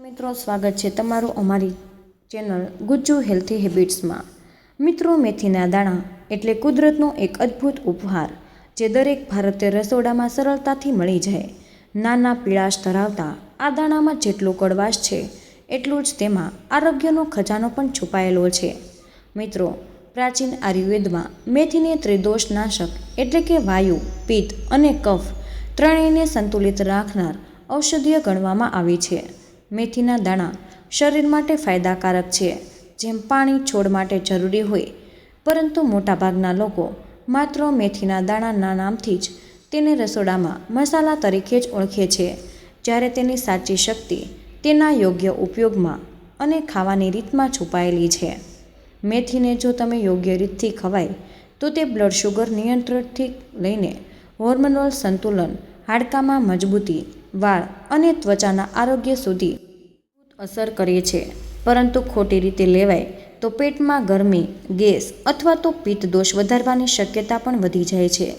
મિત્રો, સ્વાગત છે તમારું અમારી ચેનલ ગુજ્જુ હેલ્થી હેબિટ્સમાં. મિત્રો, મેથીના દાણા એટલે કુદરતનો એક અદ્ભુત ઉપહાર જે દરેક ભારતીય રસોડામાં સરળતાથી મળી જાય. નાના પીળાશ ધરાવતા આ દાણામાં જેટલું કડવાશ છે, એટલું જ તેમાં આરોગ્યનો ખજાનો પણ છુપાયેલો છે. મિત્રો, પ્રાચીન આયુર્વેદમાં મેથીને ત્રિદોષ નાશક એટલે કે વાયુ, પિત્ત અને કફ ત્રણેયને સંતુલિત રાખનાર ઔષધીય ગણવામાં આવી છે. મેથીના દાણા શરીર માટે ફાયદાકારક છે. જેમ પાણી છોડ માટે જરૂરી હોય, પરંતુ મોટાભાગના લોકો માત્ર મેથીના દાણાના નામથી જ તેને રસોડામાં મસાલા તરીકે જ ઓળખે છે. જ્યારે તેની સાચી શક્તિ તેના યોગ્ય ઉપયોગમાં અને ખાવાની રીતમાં છુપાયેલી છે. મેથીને જો તમે યોગ્ય રીતથી ખવાય, તો તે બ્લડ શુગર નિયંત્રણથી લઈને હોર્મોનલ સંતુલન, હાડકામાં મજબૂતી, વાળ અને ત્વચાના આરોગ્ય સુધી અસર કરે છે. પરંતુ ખોટી રીતે લેવાય તો પેટમાં ગરમી, ગેસ અથવા તો પિત્ત દોષ વધારવાની શક્યતા પણ વધી જાય છે.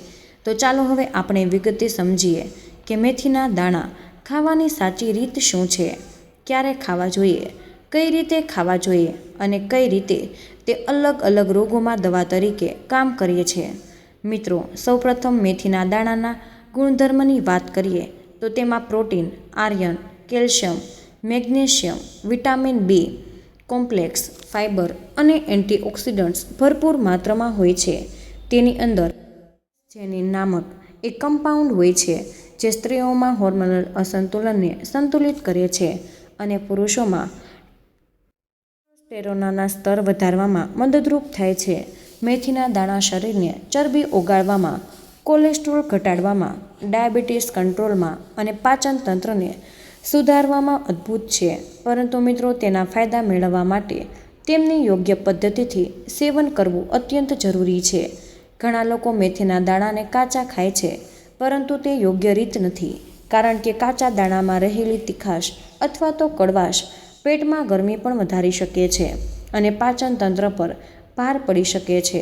તો ચાલો હવે આપણે વિગતે સમજીએ કે મેથીના દાણા ખાવાની સાચી રીત શું છે? ક્યારે ખાવા જોઈએ? કઈ રીતે ખાવા જોઈએ? અને કઈ રીતે તે અલગ અલગ રોગોમાં દવા તરીકે કામ કરીએ છે? મિત્રો, સૌપ્રથમ મેથીના દાણાના ગુણધર્મની વાત કરીએ તો તેમાં protein iron calcium magnesium, vitamin B, complex, fibre અને એન્ટીઓક્સિડન્ટ્સ ભરપૂર માત્રામાં હોય છે. તેની અંદર જેની નામક એક કમ્પાઉન્ડ હોય છે, જે સ્ત્રીઓમાં હોર્મોનલ અસંતુલનને સંતુલિત કરે છે અને પુરુષોમાં સ્ટેરોનાના સ્તર વધારવામાં મદદરૂપ થાય છે. મેથીના દાણા શરીરને ચરબી ઓગાળવામાં, કોલેસ્ટ્રોલ ઘટાડવામાં, ડાયાબિટીસ કંટ્રોલમાં અને પાચન તંત્રને સુધારવામાં અદ્ભુત છે. પરંતુ મિત્રો, તેના ફાયદા મેળવવા માટે તેમની યોગ્ય પદ્ધતિથી સેવન કરવું અત્યંત જરૂરી છે. ઘણા લોકો મેથીના દાણાને કાચા ખાય છે, પરંતુ તે યોગ્ય રીત નથી. કારણ કે કાચા દાણામાં રહેલી તીખાશ અથવા તો કડવાશ પેટમાં ગરમી પણ વધારી શકે છે અને પાચન તંત્ર પર ભાર પડી શકે છે.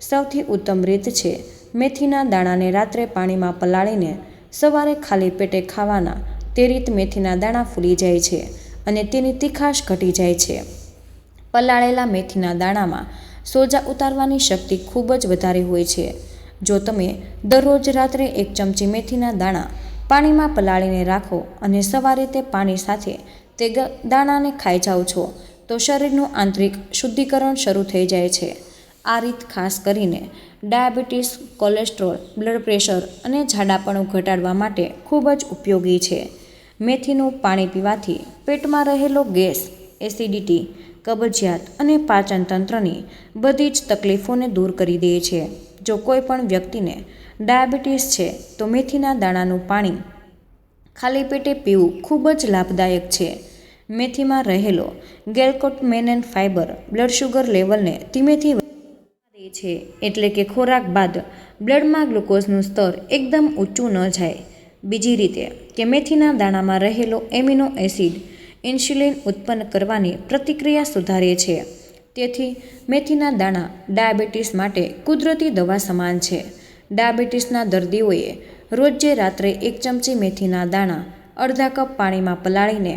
સૌથી ઉત્તમ રીત છે મેથીના દાણાને રાત્રે પાણીમાં પલાળીને સવારે ખાલી પેટે ખાવાના તે રીત મેથીના દાણા ફૂલી જાય છે અને તેની તીખાશ ઘટી જાય છે. પલાળેલા મેથીના દાણામાં સોજા ઉતારવાની શક્તિ ખૂબ જ વધારે હોય છે. જો તમે દરરોજ રાત્રે એક ચમચી મેથીના દાણા પાણીમાં પલાળીને રાખો અને સવારે તે પાણી સાથે તે દાણાને ખાઈ જાઓ છો, તો શરીરનું આંતરિક શુદ્ધિકરણ શરૂ થઈ જાય છે. આ રીત ખાસ કરીને ડાયાબિટીસ, કોલેસ્ટ્રોલ, બ્લડ પ્રેશર અને ઝાડાપણું ઘટાડવા માટે ખૂબ જ ઉપયોગી છે. મેથીનું પાણી પીવાથી પેટમાં રહેલો ગેસ, એસિડિટી, કબજિયાત અને પાચન તંત્રની બધી જ તકલીફોને દૂર કરી દે છે. જો કોઈ પણ વ્યક્તિને ડાયાબિટીસ છે, તો મેથીના દાણાનું પાણી ખાલી પેટે પીવું ખૂબ જ લાભદાયક છે. મેથીમાં રહેલો ગેલ્કોટમેનેન ફાઇબર બ્લડ શુગર લેવલને ધીમેથી છે, એટલે કે ખોરાક બાદ બ્લડમાં ગ્લુકોઝનું સ્તર એકદમ ઊંચું ન જાય. બીજી રીતે કે મેથીના દાણામાં રહેલો એમિનો એસિડ ઇન્સ્યુલિન ઉત્પન્ન કરવાની પ્રતિક્રિયા સુધારે છે. તેથી મેથીના દાણા ડાયાબિટીસ માટે કુદરતી દવા સમાન છે. ડાયાબિટીસના દર્દીઓએ રોજે રાત્રે એક ચમચી મેથીના દાણા અડધા કપ પાણીમાં પલાળીને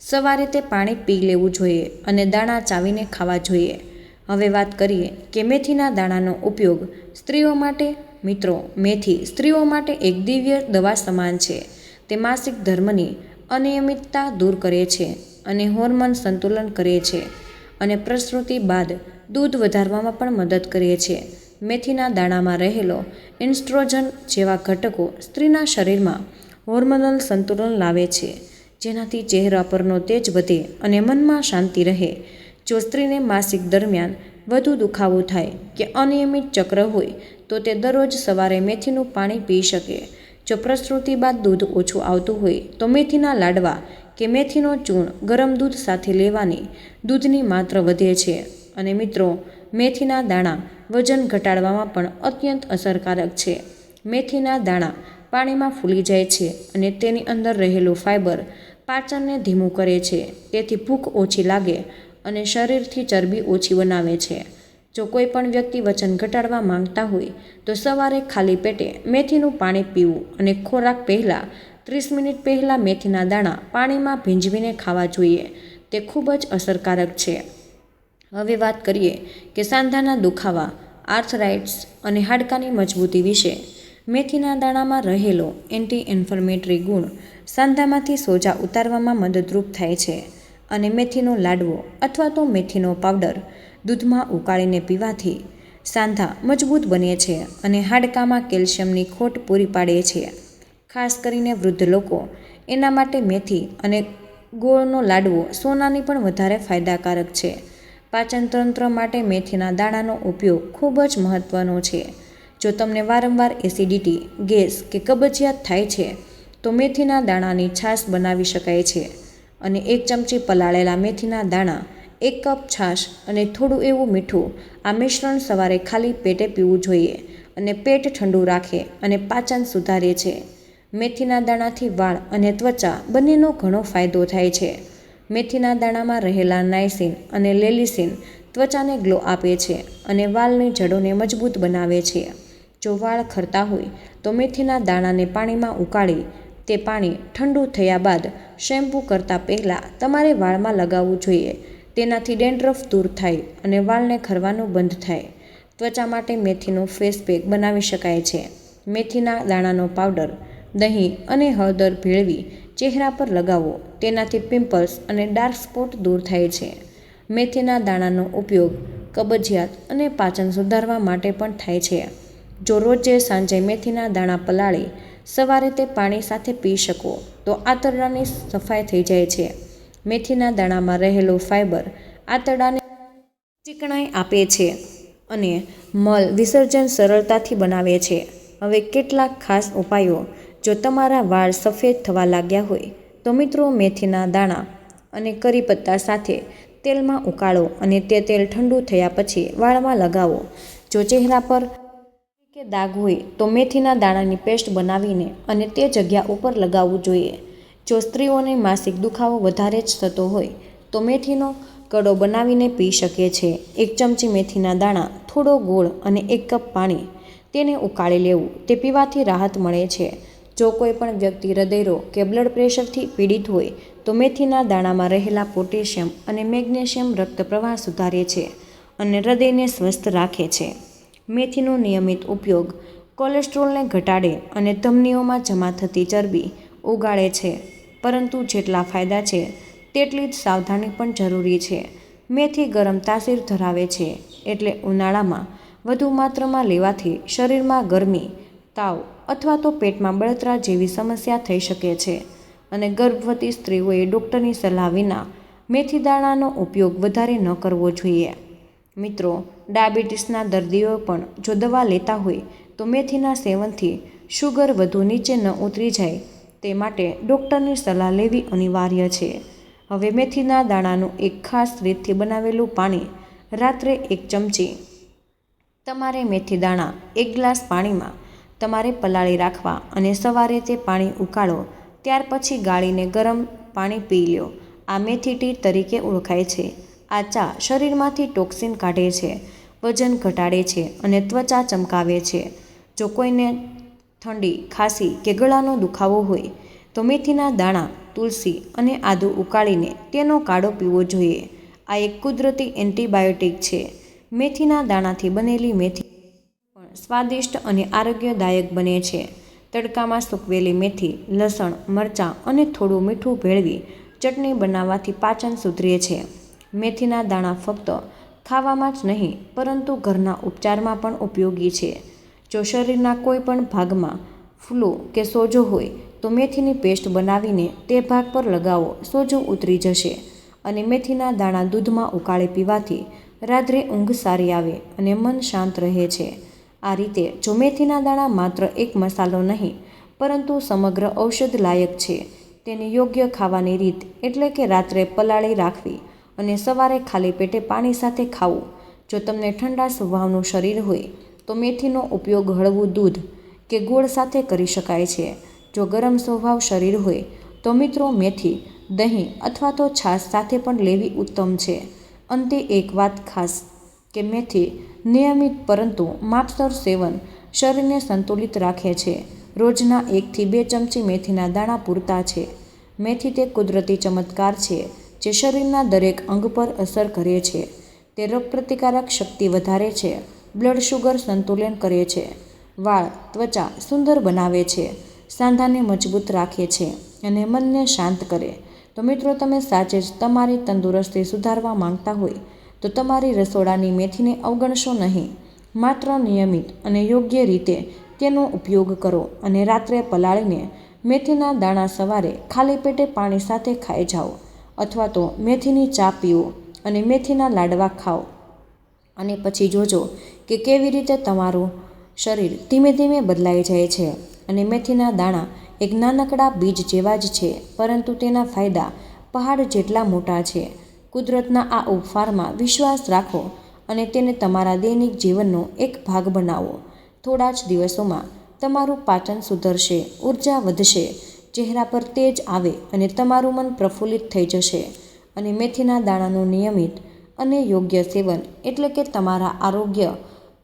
સવારે તે પાણી પી લેવું જોઈએ અને દાણા ચાવીને ખાવા જોઈએ. હવે વાત કરીએ કે મેથીના દાણાનો ઉપયોગ સ્ત્રીઓ માટે મિત્રો, મેથી સ્ત્રીઓ માટે એક દિવ્ય દવા સમાન છે. તે માસિક ધર્મની અનિયમિતતા દૂર કરે છે અને હોર્મોન સંતુલન કરે છે અને પ્રસૃતિ બાદ દૂધ વધારવામાં પણ મદદ કરે છે. મેથીના દાણામાં રહેલો ઇન્સ્ટ્રોજન જેવા ઘટકો સ્ત્રીના શરીરમાં હોર્મોનલ સંતુલન લાવે છે. જેનાથી ચહેરા પરનો તેજ વધે અને મનમાં શાંતિ રહે. જો સ્ત્રીને માસિક દરમિયાન વધુ દુખાવો થાય કે અનિયમિત ચક્ર હોય તો તે દરરોજ સવારે મેથીનું પાણી પી શકે. જો પ્રસૃતિ બાદ દૂધ ઓછું આવતું હોય, તો મેથીના લાડવા કે મેથીનો ચૂર્ણ ગરમ દૂધ સાથે લેવાની દૂધની માત્ર વધે છે. અને મિત્રો, મેથીના દાણા વજન ઘટાડવામાં પણ અત્યંત અસરકારક છે. મેથીના દાણા પાણીમાં ફૂલી જાય છે અને તેની અંદર રહેલું ફાઇબર પાચનને ધીમું કરે છે. તેથી ભૂખ ઓછી લાગે અને શરીરથી ચરબી ઓછી બનાવે છે. જો કોઈ પણ વ્યક્તિ વજન ઘટાડવા માંગતા હોય, તો સવારે ખાલી પેટે મેથીનું પાણી પીવું અને ખોરાક પહેલાં ત્રીસ મિનિટ પહેલાં મેથીના દાણા પાણીમાં ભીંજવીને ખાવા જોઈએ. તે ખૂબ જ અસરકારક છે. હવે વાત કરીએ કે સાંધાના દુખાવા, આર્થરાઇટ્સ અને હાડકાની મજબૂતી વિશે. મેથીના દાણામાં રહેલો એન્ટી ઇન્ફર્મેટરી ગુણ સાંધામાંથી સોજા ઉતારવામાં મદદરૂપ થાય છે અને મેથીનો લાડવો અથવા તો મેથીનો પાવડર દૂધમાં ઉકાળીને પીવાથી સાંધા મજબૂત બને છે અને હાડકામાં કેલ્શિયમની ખોટ પૂરી પાડે છે. ખાસ કરીને વૃદ્ધ લોકો એના માટે મેથી અને ગોળનો લાડવો સોનાની પણ વધારે ફાયદાકારક છે. પાચનતંત્ર માટે મેથીના દાણાનો ઉપયોગ ખૂબ જ મહત્ત્વનો છે. જો તમને વારંવાર એસિડિટી, ગેસ કે કબજિયાત થાય છે, તો મેથીના દાણાની છાશ બનાવી શકાય છે અને એક ચમચી પલાળેલા મેથીના દાણા એક કપ છાશ અને થોડું એવું મીઠું આ મિશ્રણ સવારે ખાલી પેટે પીવું જોઈએ અને પેટ ઠંડુ રાખે અને પાચન સુધારે છે. મેથીના દાણાથી વાળ અને ત્વચા બંનેનો ઘણો ફાયદો થાય છે. મેથીના દાણામાં રહેલા નાઇસિન અને લેલિસિન ત્વચાને ગ્લો આપે છે અને વાળની જડોને મજબૂત બનાવે છે. જો વાળ ખરતા હોય તો મેથીના દાણાને પાણીમાં ઉકાળી તે પાણી ઠંડુ થયા બાદ શેમ્પૂ કરતાં પહેલાં તમારે વાળમાં લગાવવું જોઈએ તેનાથી ડેન્ડ્રફ દૂર થાય અને વાળને ખરવાનું બંધ થાય. ત્વચા માટે મેથીનો ફેસ પેક બનાવી શકાય છે. મેથીના દાણાનો પાવડર, દહીં અને હળદર ભેળવી ચહેરા પર લગાવો. તેનાથી પિમ્પલ્સ અને ડાર્ક સ્પોટ દૂર થાય છે. મેથીના દાણાનો ઉપયોગ કબજિયાત અને પાચન સુધારવા માટે પણ થાય છે. જો રોજે સાંજે મેથીના દાણા પલાળી, સવારે તે પાણી સાથે પી શકો, તો આંતરડાની સફાઈ થઈ જાય છે. મેથીના દાણામાં રહેલો ફાઇબર આંતરડાને ચીકણાઈ આપે છે અને મલ વિસર્જન સરળતાથી બનાવે છે. હવે કેટલાક ખાસ ઉપાયો. જો તમારા વાળ સફેદ થવા લાગ્યા હોય, તો મિત્રો મેથીના દાણા અને કરી પત્તા સાથે તેલમાં ઉકાળો અને તે તેલ ઠંડુ થયા પછી વાળમાં લગાવો. જો ચહેરા પર કે દાગ હોય, તો મેથીના દાણાની પેસ્ટ બનાવીને અને તે જગ્યા ઉપર લગાવવું જોઈએ. જો સ્ત્રીઓને માસિક દુખાવો વધારે જ થતો હોય, તો મેથીનો કડો બનાવીને પી શકે છે. એક ચમચી મેથીના દાણા, થોડો ગોળ અને એક કપ પાણી. તેને ઉકાળી લેવું, તે પીવાથી રાહત મળે છે. જો કોઈ પણ વ્યક્તિ હૃદયરોગ કે બ્લડ પ્રેશરથી પીડિત હોય, તો મેથીના દાણામાં રહેલા પોટેશિયમ અને મેગ્નેશિયમ રક્ત પ્રવાહ સુધારે છે અને હૃદયને સ્વસ્થ રાખે છે. મેથીનો નિયમિત ઉપયોગ કોલેસ્ટ્રોલને ઘટાડે અને ધમનીઓમાં જમા થતી ચરબી ઉગાડે છે. પરંતુ જેટલા ફાયદા છે, તેટલી જ સાવધાની પણ જરૂરી છે. મેથી ગરમ તાસીર ધરાવે છે, એટલે ઉનાળામાં વધુ માત્રામાં લેવાથી શરીરમાં ગરમી, તાવ અથવા તો પેટમાં બળતરા જેવી સમસ્યા થઈ શકે છે. અને ગર્ભવતી સ્ત્રીઓએ ડૉક્ટરની સલાહ વિના મેથી દાણાનો ઉપયોગ વધારે ન કરવો જોઈએ. મિત્રો, ડાયાબિટીસના દર્દીઓ પણ જો દવા લેતા હોય, તો મેથીના સેવનથી શુગર વધુ નીચે ન ઉતરી જાય તે માટે ડૉક્ટરની સલાહ લેવી અનિવાર્ય છે. હવે મેથીના દાણાનું એક ખાસ રીતથી બનાવેલું પાણી રાત્રે એક ચમચી. તમારે મેથી દાણા એક ગ્લાસ પાણીમાં તમારે પલાળી રાખવા અને સવારે તે પાણી ઉકાળો, ત્યાર પછી ગાળીને ગરમ પાણી પી લો આ મેથી ટી તરીકે ઓળખાય છે. આ ચા શરીરમાંથી ટોક્સિન કાઢે છે, વજન ઘટાડે છે અને ત્વચા ચમકાવે છે. જો કોઈને ઠંડી, ખાંસી કે ગળાનો દુખાવો હોય, તો મેથીના દાણા, તુલસી અને આદુ ઉકાળીને તેનો કાઢો પીવો જોઈએ. આ એક કુદરતી એન્ટીબાયોટિક છે. મેથીના દાણાથી બનેલી મેથી પણ સ્વાદિષ્ટ અને આરોગ્યદાયક બને છે. તડકામાં સૂકવેલી મેથી, લસણ, મરચાં અને થોડું મીઠું ભેળવી ચટણી બનાવવાથી પાચન સુધરે છે. મેથીના દાણા ફક્ત ખાવામાં જ નહીં, પરંતુ ઘરના ઉપચારમાં પણ ઉપયોગી છે. જો શરીરના કોઈ પણ ભાગમાં ફ્લૂ કે સોજો હોય, તો મેથીની પેસ્ટ બનાવીને તે ભાગ પર લગાવો, સોજો ઉતરી જશે. અને મેથીના દાણા દૂધમાં ઉકાળી પીવાથી રાત્રે ઊંઘ સારી આવે અને મન શાંત રહે છે. આ રીતે જો મેથીના દાણા માત્ર એક મસાલો નહીં, પરંતુ સમગ્ર ઔષધ લાયક છે. તેની યોગ્ય ખાવાની રીત એટલે કે રાત્રે પલાળી રાખવી અને સવારે ખાલી પેટે પાણી સાથે ખાવું. જો તમને ઠંડા સ્વભાવનું શરીર હોય તો મેથીનો ઉપયોગ હળવું દૂધ કે ગોળ સાથે કરી શકાય છે. જો ગરમ સ્વભાવ શરીર હોય, તો મિત્રો મેથી, દહીં અથવા તો છાશ સાથે પણ લેવી ઉત્તમ છે. અંતે એક વાત ખાસ કે મેથી નિયમિત પરંતુ માપસર સેવન શરીરને સંતુલિત રાખે છે. રોજના એકથી બે ચમચી મેથીના દાણા પૂરતા છે. મેથી તે કુદરતી ચમત્કાર છે, જે શરીરના દરેક અંગ પર અસર કરે છે. તે રોગપ્રતિકારક શક્તિ વધારે છે. બ્લડ શુગર સંતુલન કરે છે. વાળ, ત્વચા સુંદર બનાવે છે. સાંધાને મજબૂત રાખે છે અને મનને શાંત કરે. તો મિત્રો, તમે સાચે જ તમારી તંદુરસ્તી સુધારવા માંગતા હોય તો તમારી રસોડાની મેથીને અવગણશો નહીં. માત્ર નિયમિત અને યોગ્ય રીતે તેનો ઉપયોગ કરો અને રાત્રે પલાળીને મેથીના દાણા સવારે ખાલી પેટે પાણી સાથે ખાઈ જાઓ અથવા તો મેથીની ચા પીઓ અને મેથીના લાડવા ખાઓ. અને પછી જોજો કે કેવી રીતે તમારું શરીર ધીમે ધીમે બદલાઈ જાય છે અને મેથીના દાણા એક નાનકડા બીજ જેવા જ છે, પરંતુ તેના ફાયદા પહાડ જેટલા મોટા છે. કુદરતના આ ઉપહારમાં વિશ્વાસ રાખો અને તેને તમારા દૈનિક જીવનનો એક ભાગ બનાવો. થોડા જ દિવસોમાં તમારું પાચન સુધરશે, ઊર્જા વધશે, ચહેરા પર તેજ આવે અને તમારું મન પ્રફુલ્લિત થઈ જશે. અને મેથીના દાણાનું નિયમિત અને યોગ્ય સેવન એટલે કે તમારા આરોગ્ય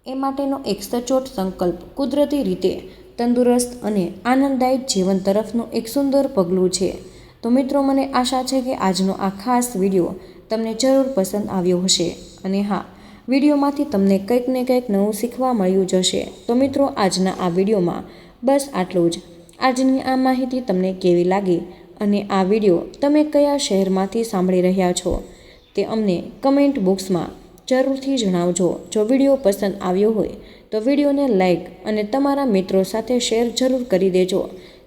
એ માટેનો એક સચોટ સંકલ્પ કુદરતી રીતે તંદુરસ્ત અને આનંદદાયક જીવન તરફનું એક સુંદર પગલું છે. તો મિત્રો, મને આશા છે કે આજનો આ ખાસ વીડિયો તમને જરૂર પસંદ આવ્યો હશે. અને હા, વિડીયોમાંથી તમને કંઈક ને કંઈક નવું શીખવા મળ્યું જશે તો મિત્રો, આજના આ વિડીયોમાં બસ આટલું જ. આજની આ માહિતી તમને કેવી લાગી અને આ વીડિયો તમે કયા શહેરમાંથી સાંભળી રહ્યા છો તે અમને કમેન્ટ બોક્સમાં જરૂરથી જણાવજો. જો વીડિયો પસંદ આવ્યો હોય, તો વિડીયોને લાઇક અને તમારા મિત્રો સાથે શેર જરૂર કરી દેજો.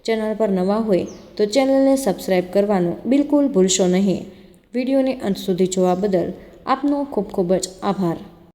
ચેનલ પર નવા હોય, તો ચેનલને સબસ્ક્રાઈબ કરવાનું બિલકુલ ભૂલશો નહીં. વિડીયોને અંત સુધી જોવા બદલ આપનો ખૂબ ખૂબ જ આભાર.